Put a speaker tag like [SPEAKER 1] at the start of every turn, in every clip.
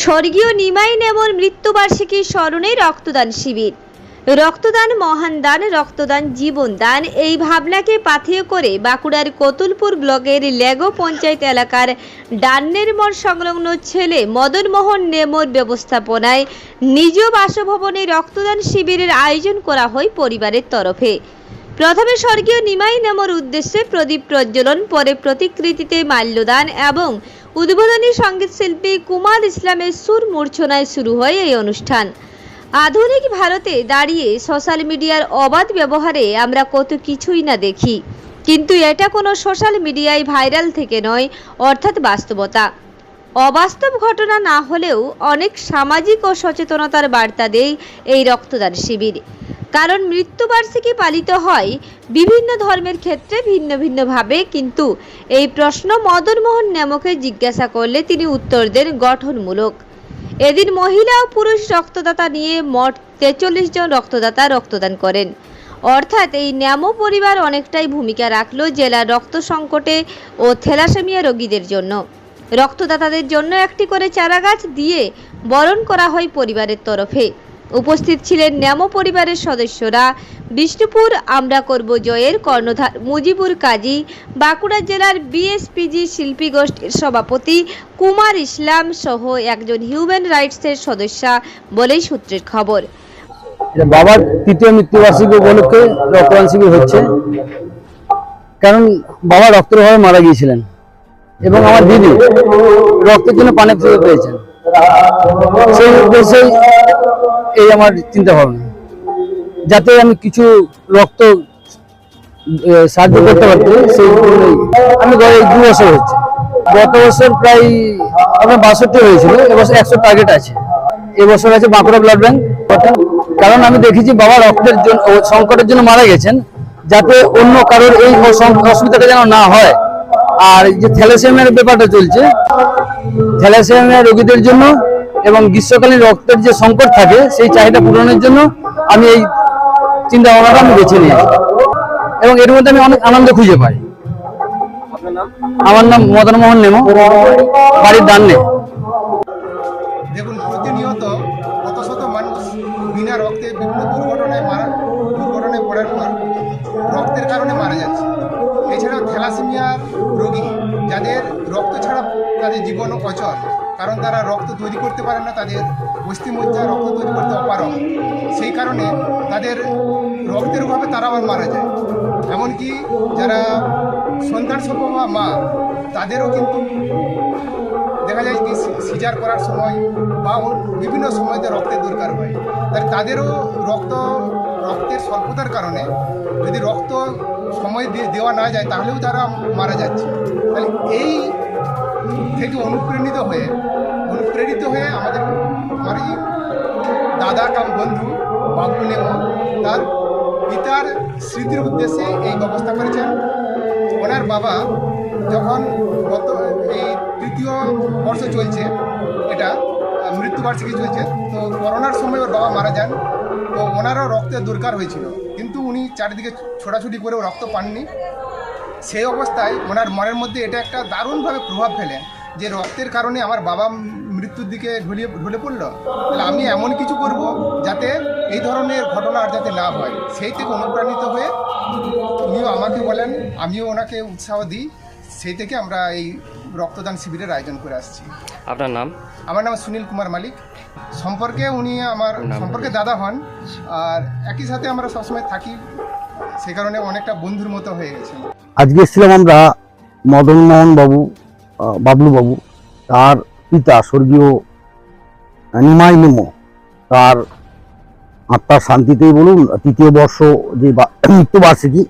[SPEAKER 1] স্বর্গীয় নিমাই নেমর মৃত্যুবার্ষিকী স্মরণে রক্তদান শিবির। রক্তদান মহান দান, রক্তদান জীবন দান। এই ভাবনাকে পাথেয় করে বাঁকুড়ার কতুলপুর ব্লকের লেগো পঞ্চায়েত এলাকার ডান্নের মোড় সংলগ্ন ছেলে মদনমোহন নেমর ব্যবস্থাপনায় নিজ বাসভবনে রক্তদান শিবিরের আয়োজন করা হয় পরিবারের তরফে। প্রথমে স্বর্গীয় নিমাই নামর উদ্দেশ্যে প্রদীপ প্রজ্বলন, পরে প্রতিকৃতিতে মাল্যদান এবং উদ্বোধনী সংগীত শিল্পী কুমার ইসলামের সুর মূর্ছনায় শুরু হয় এই অনুষ্ঠান। আধুনিক ভারতে দাঁড়িয়ে সোশ্যাল মিডিয়ার অবাধ ব্যবহারে আমরা কত কিছুই না দেখি। কিন্তু এটা কোনো সোশ্যাল মিডিয়ায় ভাইরাল থেকে নয়, অর্থাৎ বাস্তবতা। অবাস্তব ঘটনা না হলেও অনেক সামাজিক ও সচেতনতার বার্তা দেয় এই রক্তদান শিবির। কারণ মৃত্যুবার্ষিকী পালিত হয় বিভিন্ন ধর্মের ক্ষেত্রে ভিন্ন ভিন্নভাবে, কিন্তু এই প্রশ্ন মদনমোহন নেমকে জিজ্ঞাসা করলে তিনি উত্তর দেন গঠনমূলক। এদিন মহিলা ও পুরুষ রক্তদাতা নিয়ে মোট তেচল্লিশ জন রক্তদাতা রক্তদান করেন। অর্থাৎ এই ন্যামো পরিবার অনেকটাই ভূমিকা রাখল জেলার রক্ত সংকটে ও থ্যালাসেমিয়া রোগীদের জন্য। রক্তদাতাদের জন্য একটি করে চারাগাছ দিয়ে বরণ করা হয় পরিবারের তরফে। উপস্থিত ছিলেন ন্যামো পরিবারের সদস্যরা। বিষ্ণুপুর আমরা করব জয়ের কর্ণধার মুজিবুর কাজী, বাঁকুড়া জেলার বিএসপিজি শিল্পী গোষ্ঠীর সভাপতি কুমার ইসলাম সহ একজন হিউম্যান রাইটসের সদস্যা বলেই সূত্রের খবর।
[SPEAKER 2] বাবার তৃতীয় মৃত্যুবার্ষিকী উপলক্ষে রক্তদান শিবির হচ্ছে। কারণ বাবা রক্তের মারা গিয়েছিলেন। এবং আমার দিদি রক্তের জন্য সুযোগ পেয়েছেন। সেই উদ্দেশ্যেই এই আমার চিন্তা ভাবনা। যাতে আমি কিছু রক্ত সাহায্য করতে পারতে, সেই আমি গত দু বছর হচ্ছে গত বছর প্রায় আমার বাষট্টি হয়েছিল, এবছর একশো টার্গেট আছে। এবছর আছে বাঁকুড়া ব্লাড ব্যাংক কারণ আমি দেখেছি বাবা রক্তের জন্য সংকটের জন্য মারা গেছেন, যাতে অন্য কারোর এই অসুবিধাটা যেন না হয়। আর যে থ্যালাসেমিয়ার ব্যাপারটা চলছে থ্যালাসেমিয়া রোগীদের জন্য এবং গ্রীষ্মকালীন রক্তের যে সংকট থাকে সেই চাহিদা পূরণের জন্য আমি এই চিন্তা ভাবনাটা আমি বেছে নিয়েছি এবং এর মধ্যে আমি অনেক আনন্দ খুঁজে পাই। আমার নাম মদন মোহন নেমো বাড়ির দান্নে
[SPEAKER 3] দেখুন প্রতিনিয়ত কত শত মানুষ বিনা রক্তে বিভিন্ন দুর্ঘটনায় মারা দুর্ঘটনায় পড়ার পর রক্তের কারণে মারা যাচ্ছে। এছাড়াও থ্যালাসেমিয়ার রোগী যাদের রক্ত ছাড়া তাদের জীবন অচল। কারণ তারা রক্ত তৈরি করতে পারে না, তাদের অস্থিমজ্জা রক্ত তৈরি করতে অপারগ। সেই কারণে তাদের রক্তের অভাবে তারা আবার মারা যায়। এমনকি যারা সন্তান সম্ভবা মা, তাদেরও কিন্তু দেখা যায় কি সিজার করার সময় বা বিভিন্ন সময়তে রক্তের দরকার হয়। তাহলে তাদেরও রক্ত, রক্তের স্বল্পতার কারণে যদি রক্ত সময় দেওয়া না যায়, তাহলেও তারা মারা যাচ্ছে। তাহলে এই থেকে অনুপ্রাণিত হয়ে অনুপ্রেরিত হয়ে আমাদের আমার এই দাদা কাম বন্ধু, বাবু নেমো তার পিতার স্মৃতির উদ্দেশ্যে এই ব্যবস্থা করেছেন। ওনার বাবা যখন গত এই তৃতীয় বর্ষ চলছে, এটা, মৃত্যুবার্ষিকী চলছে, তো করোনার সময় ওর বাবা মারা যান, তো ওনারও রক্তের দরকার হয়েছিল। কিন্তু উনি চারিদিকে ছোটাছুটি করেও রক্ত পাননি। সেই অবস্থায় ওনার মনের মধ্যে এটা একটা দারুণভাবে প্রভাব ফেলে যে রক্তের কারণে আমার বাবা মৃত্যুর দিকে ঢুলিয়ে ঢলে পড়ল। তাহলে আমি এমন কিছু করব যাতে এই ধরনের ঘটনা আর যাতে না হয়। সেই থেকে অনুপ্রাণিত হয়ে উনিও আমাকে বলেন আমিও ওনাকে উৎসাহ দিই। সেই থেকে আমরা এই রক্তদান শিবিরের আয়োজন করে আসছি।
[SPEAKER 4] আপনার নাম?
[SPEAKER 3] আমার নাম সুনীল কুমার মালিক। সম্পর্কে উনি আমার সম্পর্কে দাদা হন। আর একই সাথে আমরা সবসময় থাকি। সেই কারণে অনেকটা বন্ধুর মতো হয়ে গেছে।
[SPEAKER 2] আজকে এসেছিলাম আমরা মদন মোহন বাবু বাবলু বাবু, তার পিতা, স্বর্গীয় নিমাই নেমো তার আত্মার শান্তিতেই বলুন, তৃতীয় বর্ষ যে মৃত্যুবার্ষিকী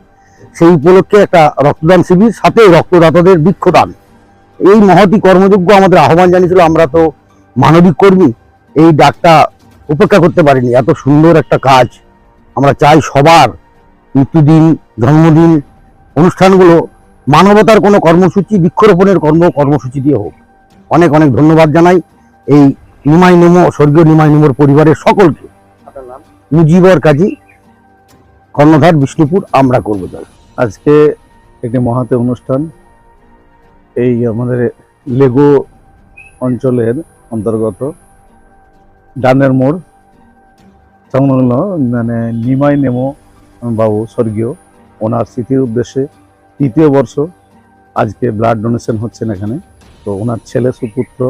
[SPEAKER 2] সেই উপলক্ষে একটা রক্তদান শিবির, সাথে রক্তদাতাদের বৃক্ষদান। এই মহতি কর্মযোগ্য আমাদের আহ্বান জানিয়েছিল, আমরা তো মানবিক কর্মী, এই ডাকটা উপেক্ষা করতে পারিনি। এত সুন্দর একটা কাজ, আমরা চাই সবার মৃত্যুদিন জন্মদিন অনুষ্ঠানগুলো মানবতার কোনো কর্মসূচি বৃক্ষরোপণের কর্ম কর্মসূচি দিয়ে হোক। অনেক অনেক ধন্যবাদ জানাই এই নিমাই নেমো স্বর্গীয় নিমাই নেমোর পরিবারের সকলকে। মুজিবর কাজী কর্ণধার বিষ্ণুপুর আমরা করব জয়।
[SPEAKER 5] আজকে একটি মহাতে অনুষ্ঠান। এই আমাদের লেগো অঞ্চলের অন্তর্গত ডানের মোড় সংলগ্ন মানে নিমাই নেমো বাবু স্বর্গীয়। ওনার স্মৃতির উদ্দেশ্যে তৃতীয় বর্ষ আজকে ব্লাড ডোনেশন হচ্ছেন এখানে। তো ওনার ছেলে সুপুত্র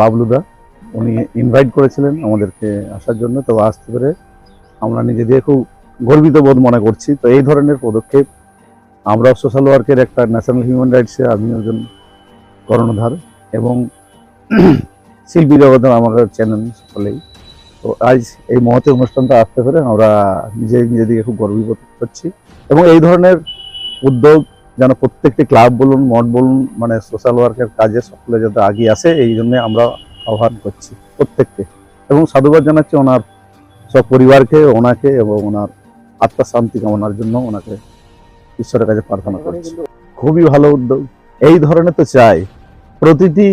[SPEAKER 5] বাবলুদা, উনি ইনভাইট করেছিলেন আমাদেরকে আসার জন্য। তো আসতে পেরে আমরা নিজেদের খুব গর্বিত বোধ মনে করছি। তো এই ধরনের পদক্ষেপ আমরা সোশ্যাল ওয়ার্কের একটা ন্যাশনাল হিউম্যান রাইটসে আমি একজন কর্ণধার এবং শিল্পী জগতের আমাদের চ্যানেল সকলেই। তো আজ এই মহতী অনুষ্ঠানটা আসতে পেরে আমরা নিজে নিজেদিকে খুব গর্বিত করছি। এবং এই ধরনের উদ্যোগ যেন প্রত্যেকটি ক্লাব বলুন, মঠ বলুন মানে সোশ্যাল ওয়ার্কের কাজে সকলে যাতে আগিয়ে আসে, এই জন্য আমরা আহ্বান করছি প্রত্যেককে। এবং সাধুবাদ জানাচ্ছি ওনার সব পরিবারকে ওনাকে এবং ওনার আত্মার শান্তি কামনার জন্য ওনাকে ঈশ্বরের কাছে প্রার্থনা করছি। খুবই ভালো উদ্যোগ। এই ধরনের তো চাই। প্রতিটি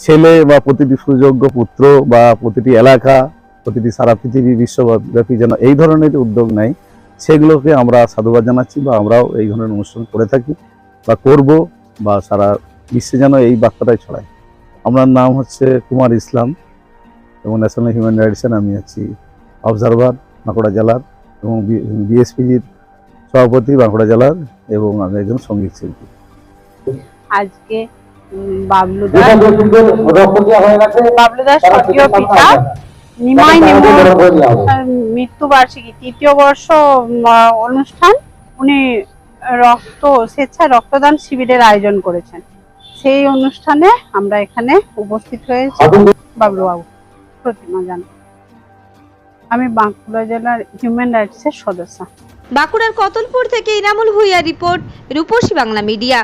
[SPEAKER 5] ছেলে বা প্রতিটি সুযোগ্য পুত্র বা প্রতিটি এলাকা প্রতিটি সারা পৃথিবী বিশ্বব্যাপী যেন এই ধরনের উদ্যোগ নেয় সেগুলোকে আমরা সাধুবাদ জানাচ্ছি বা আমরাও এই ধরনের অনুষ্ঠান করে থাকি বা করব বা সারা বিশ্বে যেন এই বার্তাটাই ছড়ায়। আমার নাম হচ্ছে কুমার ইসলাম এবং ন্যাশনাল হিউম্যান রাইটসের আমি আছি অবজারভার বাঁকুড়া জেলার এবং বিএসপিজির সভাপতি বাঁকুড়া জেলার এবং আমি একজন সংগীত শিল্পী।
[SPEAKER 4] আজকে উম, বাবলুদা বাবলুদার স্বর্গীয় পিতা। নিমাই তৃতীয় বর্ষ অনুষ্ঠান। উনি রক্ত স্বেচ্ছায় রক্তদান শিবিরের আয়োজন করেছেন। সেই অনুষ্ঠানে আমরা এখানে উপস্থিত হয়েছি। বাবলু বাবু প্রতিমা জান। আমি বাঁকুড়া জেলার হিউম্যান রাইটসের সদস্য।
[SPEAKER 1] বাঁকুড়ার কতলপুর থেকে ইনামুল ভুইয়া রিপোর্ট রূপসী বাংলা মিডিয়া।